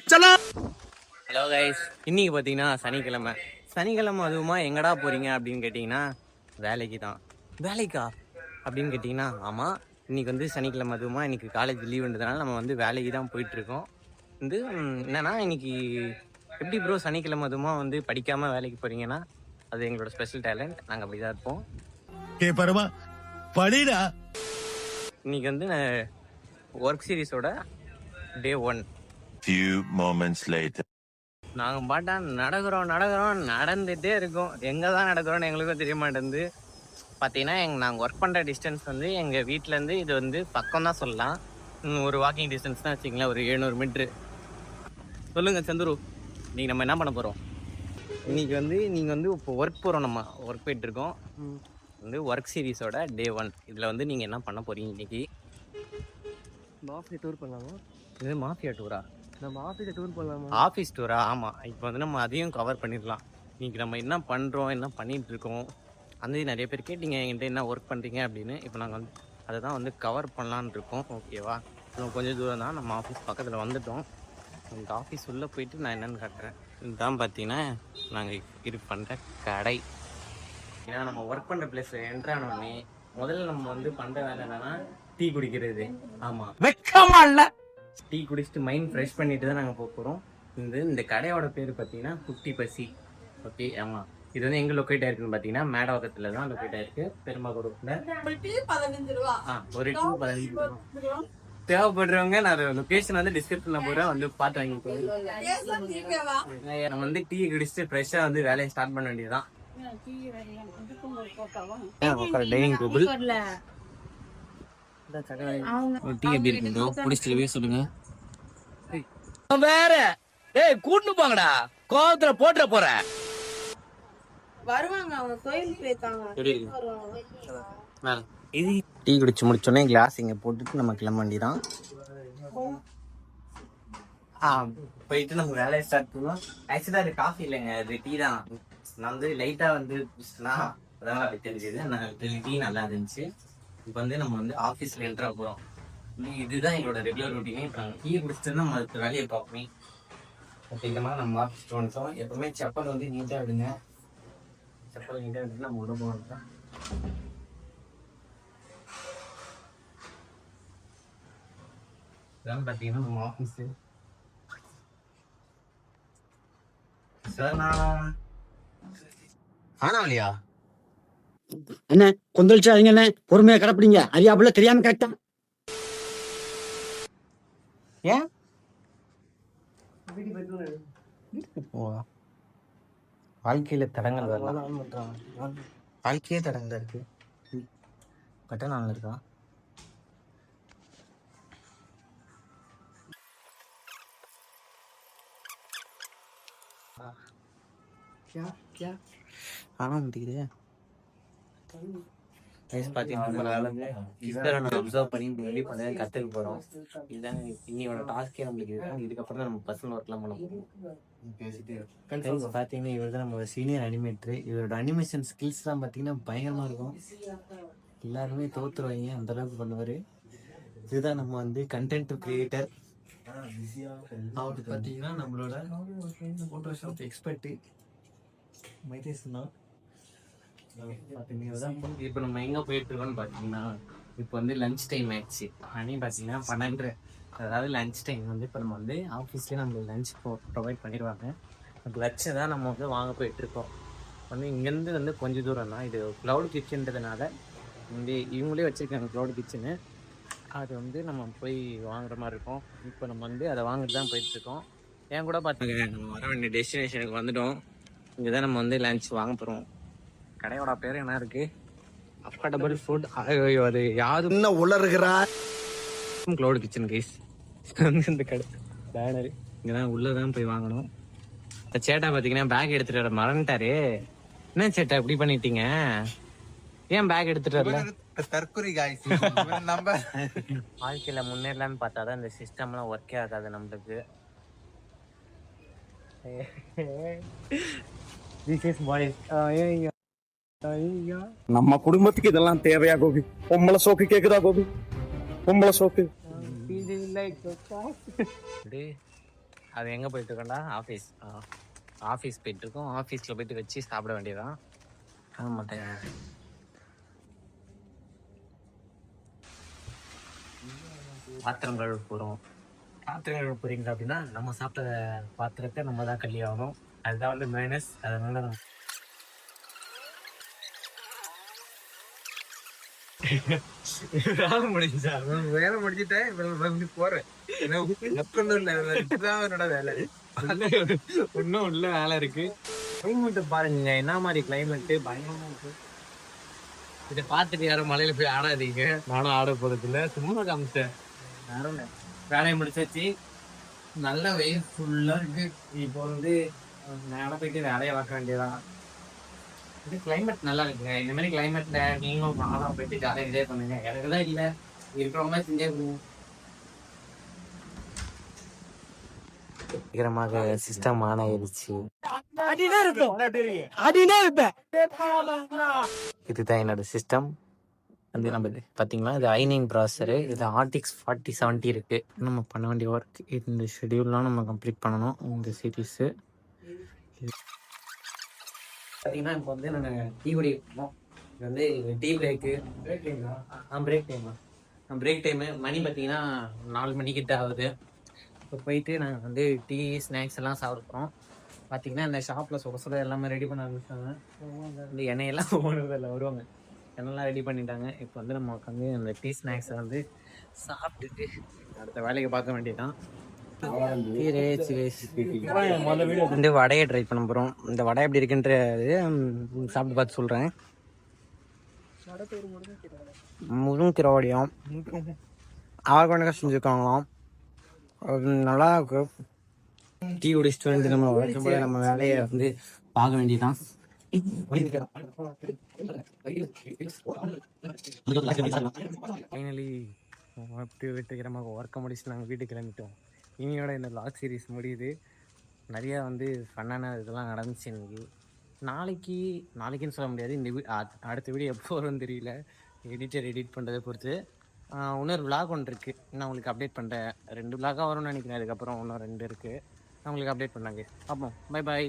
Hello guys இன்னைக்கு பார்த்தீங்கன்னா சனிக்கிழமை. சனிக்கிழமை அதுவுமா எங்கடா போறீங்க அப்படின்னு கேட்டிங்கன்னா வேலைக்கு தான் வேலைக்கா? அப்படின்னு கேட்டிங்கன்னா ஆமாம் இன்னைக்கு வந்து சனிக்கிழமை அதுவுமா இன்னைக்கு காலேஜ் லீவுன்றதுனால நம்ம வந்து வேலைக்கு தான் போயிட்டு இருக்கோம் வந்து என்னன்னா இன்னைக்கு எப்படி ப்ரோ சனிக்கிழமை அதுவுமா வந்து படிக்காமல் வேலைக்கு போறீங்கன்னா அது எங்களோட ஸ்பெஷல் டேலண்ட் நாங்கள் அப்படி தான் இருப்போம். டே பரமா படிடா. இன்னைக்கு வந்து work சீரிஸோட day one Few moments later. நாங்கள் பாட்டா நடக்கிறோம் நடக்கிறோம் நடந்துகிட்டே இருக்கோம். எங்கே தான் நடக்கிறோம்னு எங்களுக்கும் தெரிய மாட்டேங்குது பார்த்தீங்கன்னா எங்கள் நாங்கள் ஒர்க் பண்ணுற டிஸ்டன்ஸ் வந்து எங்கள் வீட்டிலேருந்து இது வந்து பக்கம் தான் சொல்லலாம் ஒரு வாக்கிங் டிஸ்டன்ஸ் தான் வச்சிங்களேன் ஒரு எழுநூறு மீட்ரு சொல்லுங்கள் சந்துரு. இன்னைக்கு நம்ம என்ன பண்ண போகிறோம் இன்னைக்கு வந்து நீங்கள் வந்து இப்போ ஒர்க் போகிறோம் நம்ம. ஒர்க் போயிட்டுருக்கோம். வந்து ஒர்க் சீரிஸோட டே ஒன் இதில் வந்து நீங்கள் என்ன பண்ண போகிறீங்க இன்னைக்கு? மாஃபியா டூர் பண்ணலாமா? இது மாஃபியா டூரா நம்ம ஆஃபீஸில் டூர் போகலாமா ஆஃபீஸ் டூரா ஆமாம் இப்போ வந்து நம்ம அதையும் கவர் பண்ணிடலாம். இன்றைக்கி நம்ம என்ன பண்ணுறோம் என்ன பண்ணிகிட்டு இருக்கோம் அந்த நிறைய பேர் கேட்டீங்க. என்கிட்ட என்ன ஒர்க் பண்ணுறீங்க அப்படின்னு. இப்போ நாங்கள் வந்து அதை தான் வந்து கவர் பண்ணலான்னு இருக்கோம். ஓகேவா இன்னும் கொஞ்சம் தூரம் தான். நம்ம ஆஃபீஸ் பக்கத்தில் வந்துட்டோம். இந்த ஆஃபீஸ் உள்ளே போயிட்டு நான் என்னென்னு காட்டுறேன். இதுதான் பார்த்தீங்கன்னா நாங்கள் இது பண்ணுற கடை. ஏன்னா நம்ம ஒர்க் பண்ணுற பிளேஸில் என்ட்ரு ஆனோடனே முதல்ல நம்ம வந்து பண்ணுற வேலை என்னன்னா டீ குடிக்கிறது. ஆமாம் வெக்கமா இல்லை. டீ குடிச்சிட்டு மைண்ட் ஃப்ரெஷ் பண்ணிட்டு தான் நாங்கள் போக போகிறோம் இந்த இந்த கடையோட பேர் பார்த்தீங்கன்னா குட்டி பசி ஓகே ஆமாம் இது வந்து எங்கே லொக்கேட் ஆயிருக்குன்னு பார்த்தீங்கன்னா மேடவாக்கத்தில் தான் லொக்கேட் ஆயிருக்கு பெருமாகுடத்தில் ஆ ஒரு டூ பதினஞ்சு ரூபா. தேவைப்படுறவங்க நான் லொக்கேஷன் வந்து டிஸ்கிரிப்ஷனில் போகிறேன் வந்து பார்த்து வாங்கிக்கோங்க நம்ம வந்து டீ குடிச்சிட்டு ஃப்ரெஷ்ஷாக வந்து வேலையை ஸ்டார்ட் பண்ண வேண்டியதுதான் டைனிங் டேபிள் டீ எப்படி இருக்கு ப்ரோ குடிச்சிட்டு review சொல்லுங்க. வேற. ஏய் கூட்டு போங்கடா. கோவத்துல போட்டுற போற. வருவாங்க அவங்க போயிருக்காங்க. இது டீ குடிச்சு முடிச்சோடனே கிளாஸ் இங்க போட்டுட்டு நம்ம கிளம்ப வேண்டியதான் ஆ போயிட்டு நம்ம வேலையை ஸ்டார்ட் பண்ணுவோம். ஆக்சுவலாக அது காஃபி இல்லைங்க அது டீ தான். நான் வந்து லைட்டாக வந்து குடிச்சிட்டேனா? அதான் அப்படி தெரிஞ்சது. நான் டீ நல்லா இருந்துச்சு. இப்போ வந்து நம்ம வந்து ஆஃபீஸில் என்ட்ரா போகிறோம் இதுதான் எங்களோட ரெகுலர் ரொட்டீனே இப்போ நாங்கள் டீ குடிச்சிட்டு நம்ம அதுக்கு வேலையை பார்ப்போமே. அப்படிங்கிற நம்ம ஆஃபீஸ் வந்துட்டோம். எப்பவுமே செப்பல் வந்து நீட்டாக விடுங்க செப்பல் நீட்டாக விட்டு நம்ம உள்ள தான் இதான் பார்த்தீங்கன்னா நம்ம ஆஃபீஸு சார் நான் ஆனாவலியா? என்ன கொந்தளிச்சாதீங்க என்ன பொறுமையா கிடப்பிடிங்க. அறியாப்புல தெரியாம கரெக்டா? ஏன்? வாழ்க்கையில தடங்கள் வரலாம். வாழ்க்கையே தடங்கள் இருக்கு. கட்ட நாள் இருக்கா? ஆனா முடியுது வயசு பார்த்தீங்கன்னா அப்சர்வ் பண்ணி வெளியே பண்ண கற்றுக்க போகிறோம் இதுதான் இன்னையோட டாஸ்கே நம்மளுக்கு இதுதான் இதுக்கப்புறம் தான் நம்ம பர்சனல் ஒர்க்லாம் பண்ண போகிறோம் பார்த்தீங்கன்னா இவர் தான் நம்ம சீனியர் அனிமேட்டர் இவரோட அனிமேஷன் ஸ்கில்ஸ்லாம் பார்த்தீங்கன்னா பயங்கரமாக இருக்கும். எல்லாருமே தோத்துருவாங்க. அந்த அளவுக்கு பண்ணுவார். இதுதான் நம்ம வந்து கண்டென்ட் கிரியேட்டர் அவர் பார்த்தீங்கன்னா நம்மளோட ஃபோட்டோஷாப் எக்ஸ்பர்ட்டு மைதேஷ் தான். இப்போ நம்ம எங்கே போயிட்டு இருக்கோம்னு பார்த்தீங்கன்னா இப்போ வந்து லஞ்ச் டைம் ஆயிடுச்சு. மணி பார்த்தீங்கன்னா பன்னெண்டு. அதாவது லஞ்ச் டைம் வந்து இப்போ நம்ம வந்து ஆஃபீஸ்லேயே நம்மளுக்கு லஞ்ச் ப்ரொவைட் பண்ணிடுவாங்க அந்த லஞ்சை தான் நம்ம வந்து வாங்க போயிட்டு இருக்கோம். வந்து இங்கேருந்து வந்து கொஞ்சம் தூரம் தான். இது க்ளவுட் கிச்சன்றதுனால வந்து இவங்களே வச்சுருக்காங்க க்ளவுட் கிச்சனு அது வந்து நம்ம போய் வாங்குற மாதிரி இருக்கும். இப்போ நம்ம வந்து அதை வாங்கிட்டு தான் போயிட்டுருக்கோம் ஏன் கூட பார்த்துங்க நம்ம வர வேண்டிய டெஸ்டினேஷனுக்கு வந்துட்டோம். இங்கே தான் நம்ம வந்து லஞ்ச் வாங்க போகிறோம் கடையோட பேர் என்ன இருக்கு? அஃபோர்டபுள் ஃபுட் அது யாரும் என்ன உளறுகிறா? க்ளவுட் கிச்சன் கைஸ் இந்த கடை. பேனர் இங்கே தான் உள்ளே தான் போய் வாங்கணும். இந்த சேட்டா பார்த்தீங்கன்னா பேக் எடுத்துட்டு வர மறந்துட்டாரு. என்ன சேட்டா இப்படி பண்ணிட்டீங்க? ஏன் பேக் எடுத்துட்டு வரல? தற்கொலை காய்ஸ் நம்ம வாழ்க்கையில முன்னேறலாம்னு பார்த்தா தான் இந்த சிஸ்டம்லாம் ஒர்க்கே ஆகாது நம்மளுக்கு. திஸ் இஸ் பாய்ஸ் நம்ம குடும்பத்துக்கு இதெல்லாம் தேவையா கோபி? பொம்பளை சோக்கு கேக்குதா கோபி? பொம்பளை சோக்கு. அது எங்கே போயிட்டுருக்கோண்டா ஆஃபீஸ். ஆஃபீஸ் போயிட்டுருக்கோம். ஆஃபீஸில் போயிட்டு வச்சு சாப்பிட வேண்டியதான் ஆமாட்டேன் பாத்திரம் கழுவ போகிறோம் பாத்திரம் கழுவ போகிறீங்க அப்படின்னா நம்ம சாப்பிட்ட பாத்திரத்தை நம்ம தான் கல்வி ஆகணும். அதுதான் வந்து மைனஸ் அதனால வேலை முடிஞ்சா வேலை முடிஞ்சிட்டேன் இப்ப வந்து போறேன். ஒன்றும் இல்லை இதுதான் என்னோட வேலை. இன்னும் உள்ள வேலை இருக்கு. கிளைமேட் பாருங்க என்ன மாதிரி கிளைமேட் பயங்கரமா இருக்கு. இதை பார்த்துட்டு யாரும் மலையில போய் ஆடாதீங்க. நானும் ஆட போறது இல்ல சும்மா காமிச்சேன்? வேலையை முடிச்சாச்சு. நல்ல வெயில் ஃபுல்லா இருக்கு. இப்போ வந்து நேரம் போயிட்டு வேலையை பார்க்க வேண்டியதான் இது கிளைமேட் நல்லா இருக்குங்க. இந்த மாதிரி கிளைமேட்ல நீங்களும் நானும் போயிட்டு ஜாலியாக என்ஜாய் பண்ணுங்க. எனக்கு தான் இல்லை. இருக்கிறவங்க செஞ்சே பண்ணுங்க சீக்கிரமாக சிஸ்டம் ஆன் ஆயிடுச்சு இதுதான் என்னோட சிஸ்டம் வந்து நம்ம இது பார்த்தீங்களா இது ஐனிங் ப்ராசரு இது ஆர்டிக்ஸ் ஃபார்ட்டி செவன்ட்டி இருக்கு. நம்ம பண்ண வேண்டிய ஒர்க் இந்த ஷெடியூல்லாம் நம்ம கம்ப்ளீட் பண்ணணும். இந்த சீரீஸு பார்த்தீங்கன்னா இப்போ வந்து நான் டீ குடிக்கணும் இது வந்து டீ பிரேக்கு பிரேக் டைமா ஆ? பிரேக் டைமா பிரேக் டைமு மணி பார்த்தீங்கன்னா நாலு மணிக்கிட்ட ஆகுது. இப்போ போயிட்டு நாங்கள் வந்து டீ ஸ்நாக்ஸ் எல்லாம் சாப்பிட்றோம் பார்த்தீங்கன்னா இந்த ஷாப்பில் சுட சுட எல்லாமே ரெடி பண்ண ஆரம்பிச்சிட்டாங்க. இந்த எண்ணெயெல்லாம் ஓடுறதில்ல வருவாங்க. எண்ணெய்லாம் ரெடி பண்ணிட்டாங்க. இப்போ வந்து நம்ம உட்காந்து அந்த டீ ஸ்நாக்ஸை வந்து சாப்பிட்டுட்டு அடுத்த வேலையை பார்க்க வேண்டியதான் வந்து வடையை ட்ரை பண்ண போகிறோம் இந்த வடை எப்படி இருக்குன்றது சாப்பிட்டு பார்த்து சொல்கிறேன் முருங்கீரை வடையும் ஆர்கானிக்காக செஞ்சுருக்காங்களாம். நல்லா இருக்கு. டீ குடிச்சிட்டு வந்து நம்ம வழக்கம் போல நம்ம வேலையை வந்து பார்க்க வேண்டியதான் ஃபைனலி அப்படி வெற்றிகரமாக ஒர்க்கை முடிச்சு நாங்கள் வீட்டுக்கு கிளம்பிட்டோம். இனியோட இந்த லாக் சீரிஸ் முடியுது. நிறையா வந்து ஃபன்னான இதெல்லாம் நடந்துச்சு எனக்கு. நாளைக்கு நாளைக்குன்னு சொல்ல முடியாது. இந்த வீ அடுத்த வீடியோ எப்போ வரும்னு தெரியல. எடிட்டர் எடிட் பண்ணுறதை பொறுத்து. இன்னொரு விளாக் ஒன்று இருக்குது நான் உங்களுக்கு அப்டேட் பண்ணுறேன் ரெண்டு விளாகாக வரும்னு நினைக்கிறேன். அதுக்கப்புறம் இன்னும் ரெண்டு இருக்குது நான் உங்களுக்கு அப்டேட் பண்ணாங்க பார்ப்போம். Bye bye